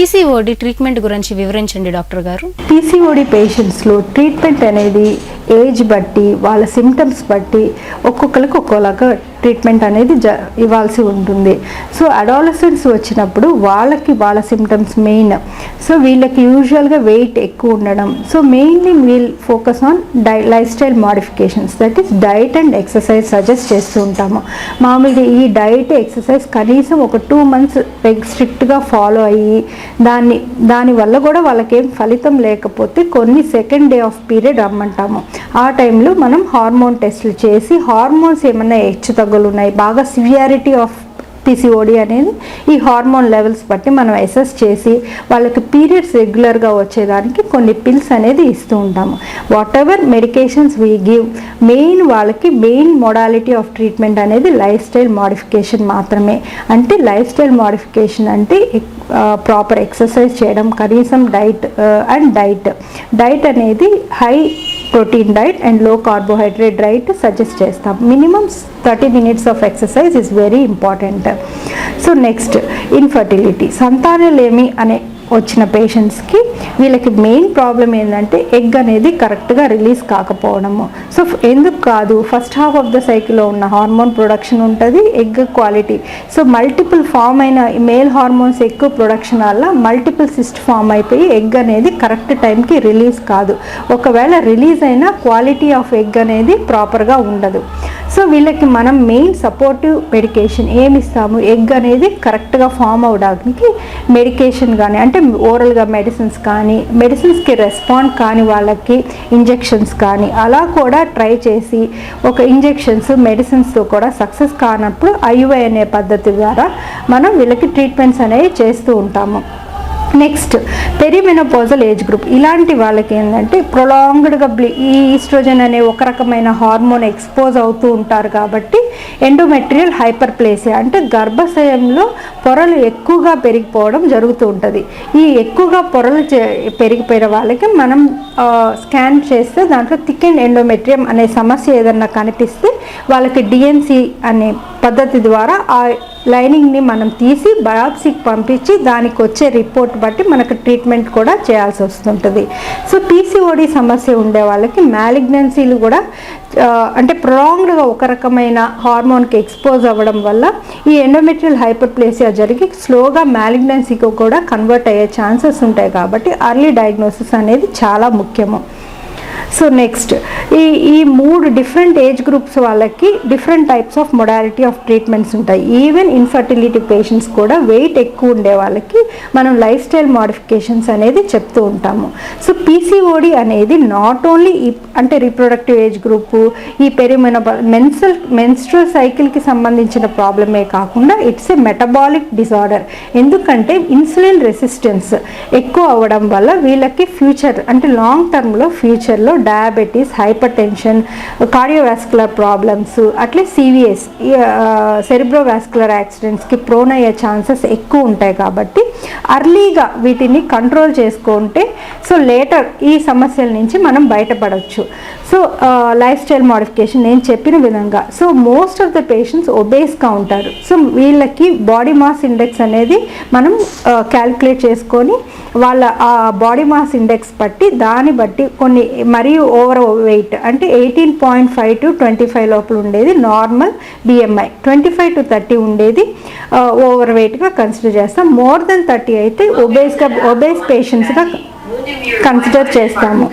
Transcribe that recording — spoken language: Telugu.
పీసీఓడి ట్రీట్మెంట్ గురించి వివరించండి డాక్టర్ గారు. పీసీఓడి పేషెంట్స్లో ట్రీట్మెంట్ అనేది ఏజ్ బట్టి వాళ్ళ సిమ్టమ్స్ బట్టి ఒక్కొక్కరికి ఒక్కోలాగా ట్రీట్మెంట్ అనేది జ ఇవ్వాల్సి ఉంటుంది. సో అడాలసెన్స్ వచ్చినప్పుడు వాళ్ళకి వాళ్ళ సిమ్టమ్స్ మెయిన్ సో వీళ్ళకి యూజువల్గా వెయిట్ ఎక్కువ ఉండడం. So mainly we'll focus on the lifestyle modifications that is diet and exercise suggest చేస్తూ ఉంటాము. మామూలుగా ఈ డైట్ ఎక్సర్సైజ్ కనీసం ఒక టూ మంత్స్ స్ట్రిక్ట్గా ఫాలో అయ్యి దాన్ని దానివల్ల కూడా వాళ్ళకేం ఫలితం లేకపోతే కొన్ని సెకండ్ డే ఆఫ్ పీరియడ్ రమ్మంటాము. ఆ టైంలో మనం హార్మోన్ టెస్ట్లు చేసి హార్మోన్స్ ఏమైనా హెచ్చు తగ్గులు ఉన్నాయి బాగా సివియారిటీ ఆఫ్ పిసిఓడి అనేది ఈ హార్మోన్ లెవెల్స్ బట్టి మనం అసెస్ చేసి వాళ్ళకి పీరియడ్స్ రెగ్యులర్గా వచ్చేదానికి కొన్ని పిల్స్ అనేది ఇస్తూ ఉంటాము. Whatever medications we give main వాళ్ళకి మెయిన్ మొడాలిటీ ఆఫ్ ట్రీట్మెంట్ అనేది లైఫ్ స్టైల్ మాడిఫికేషన్ మాత్రమే. అంటే లైఫ్ స్టైల్ మాడిఫికేషన్ అంటే ప్రాపర్ ఎక్సర్సైజ్ చేయడం కనీసం డైట్ అండ్ డైట్. డైట్ అనేది high protein diet and low carbohydrate diet suggest చేస్తాం. Minimum thirty minutes of exercise is very important so next infertility సంతానలేమి అనే వచ్చిన పేషెంట్స్కి వీళ్ళకి మెయిన్ ప్రాబ్లం ఏంటంటే ఎగ్ అనేది కరెక్ట్గా రిలీజ్ కాకపోవడము. సో ఎందుకు కాదు? ఫస్ట్ హాఫ్ ఆఫ్ ద సైకిల్లో ఉన్న హార్మోన్ ప్రొడక్షన్ ఉంటుంది egg quality so multiple form అయిన మేల్ హార్మోన్స్ ఎక్కువ ప్రొడక్షన్ వల్ల మల్టిపుల్ సిస్ట్ ఫామ్ అయిపోయి ఎగ్ అనేది కరెక్ట్ టైంకి రిలీజ్ కాదు. ఒకవేళ రిలీజ్ అయినా క్వాలిటీ ఆఫ్ ఎగ్ అనేది ప్రాపర్గా ఉండదు. సో వీళ్ళకి మనం మెయిన్ సపోర్టివ్ మెడికేషన్ ఏమి ఇస్తాము? ఎగ్ అనేది కరెక్ట్గా ఫామ్ అవడానికి మెడికేషన్ కానీ అంటే ఓరల్గా మెడిసిన్స్ కానీ మెడిసిన్స్కి రెస్పాండ్ కాని వాళ్ళకి ఇంజెక్షన్స్ కానీ అలా కూడా ట్రై చేసి ఒక ఇంజెక్షన్స్ మెడిసిన్స్తో కూడా సక్సెస్ కానప్పుడు ఐయుఐ అనే పద్ధతి ద్వారా మనం వీళ్ళకి ట్రీట్మెంట్స్ అనేవి చేస్తూ ఉంటాము. నెక్స్ట్ పెరిమెనోపోజల్ ఏజ్ గ్రూప్ ఇలాంటి వాళ్ళకి ఏంటంటే ప్రొలాంగ్డ్గా బ్లీ ఈ ఈస్ట్రోజన్ అనే ఒక రకమైన హార్మోన్ ఎక్స్పోజ్ అవుతూ ఉంటారు కాబట్టి ఎండోమెట్రియల్ హైపర్ ప్లేసియా అంటే గర్భాశయంలో పొరలు ఎక్కువగా పెరిగిపోవడం జరుగుతూ ఉంటుంది. ఈ ఎక్కువగా పొరలు చే- పెరిగిపోయిన వాళ్ళకి మనం స్కాన్ చేస్తే దాంట్లో థిక్ అండ్ ఎండోమెట్రియం అనే సమస్య ఏదన్నా కనిపిస్తే వాళ్ళకి డిఎన్సి అనే పద్ధతి ద్వారా ఆ లైనింగ్ని మనం తీసి బయాప్సీకి పంపించి దానికి వచ్చే రిపోర్ట్ బట్టి మనకు ట్రీట్మెంట్ కూడా చేయాల్సి వస్తుంటుంది. సో పీసీఓడి సమస్య ఉండే వాళ్ళకి మ్యాలిగ్నెన్సీలు కూడా అంటే ప్రొలాంగ్డ్గా ఒక రకమైన హార్మోన్కి ఎక్స్పోజ్ అవ్వడం వల్ల ఈ ఎండోమెట్రియల్ హైపర్ప్లేసియా జరిగి స్లోగా మ్యాలిగ్నెన్సీకి కూడా కన్వర్ట్ అయ్యే ఛాన్సెస్ ఉంటాయి కాబట్టి అర్లీ డయాగ్నోసిస్ అనేది చాలా ముఖ్యము. సో నెక్స్ట్ ఈ ఈ మూడు డిఫరెంట్ ఏజ్ గ్రూప్స్ వాళ్ళకి different types of modality of treatments ఉంటాయి. ఈవెన్ ఇన్ఫర్టిలిటీ పేషెంట్స్ కూడా వెయిట్ ఎక్కువ ఉండే వాళ్ళకి మనం లైఫ్ స్టైల్ మాడిఫికేషన్స్ అనేది చెప్తూ ఉంటాము. సో పీసీఓడి అనేది నాట్ ఓన్లీ అంటే రీప్రొడక్టివ్ ఏజ్ గ్రూపు ఈ పెరిమిన మెన్సల్ మెన్స్ట్రల్ సైకిల్కి సంబంధించిన ప్రాబ్లమే కాకుండా ఇట్స్ ఏ మెటబాలిక్ డిజార్డర్ ఎందుకంటే ఇన్సులిన్ రెసిస్టెన్స్ ఎక్కువ అవ్వడం వల్ల వీళ్ళకి ఫ్యూచర్ అంటే లాంగ్ టర్మ్లో ఫ్యూచర్లో diabetes hypertension cardiovascular problems అట్లే సివిఎస్ సెరిబ్రోవాస్కులర్ యాక్సిడెంట్స్కి ప్రోన్ అయ్యే ఛాన్సెస్ ఎక్కువ ఉంటాయి కాబట్టి అర్లీగా వీటిని కంట్రోల్ చేసుకుంటే సో లేటర్ ఈ సమస్యల నుంచి మనం బయటపడవచ్చు సో లైఫ్ స్టైల్ మోడిఫికేషన్ నేను చెప్పిన విధంగా. So most of the patients ఒబేస్గా ఉంటారు. సో వీళ్ళకి బాడీ మాస్ ఇండెక్స్ అనేది మనం uh, క్యాలిక్యులేట్ చేసుకొని వాళ్ళ ఆ బాడీ మాస్ ఇండెక్స్ బట్టి దాన్ని బట్టి కొన్ని మరియు ఓవర్ వెయిట్ అంటే eighteen point five to twenty five లోపల ఉండేది normal BMI twenty five to thirty ఉండేది ఓవర్ వెయిట్గా కన్సిడర్ చేస్తాం. మోర్ దెన్ థర్టీ అయితే ఒబేస్గా ఒబేస్ పేషెంట్స్గా కన్సిడర్ చేస్తాము.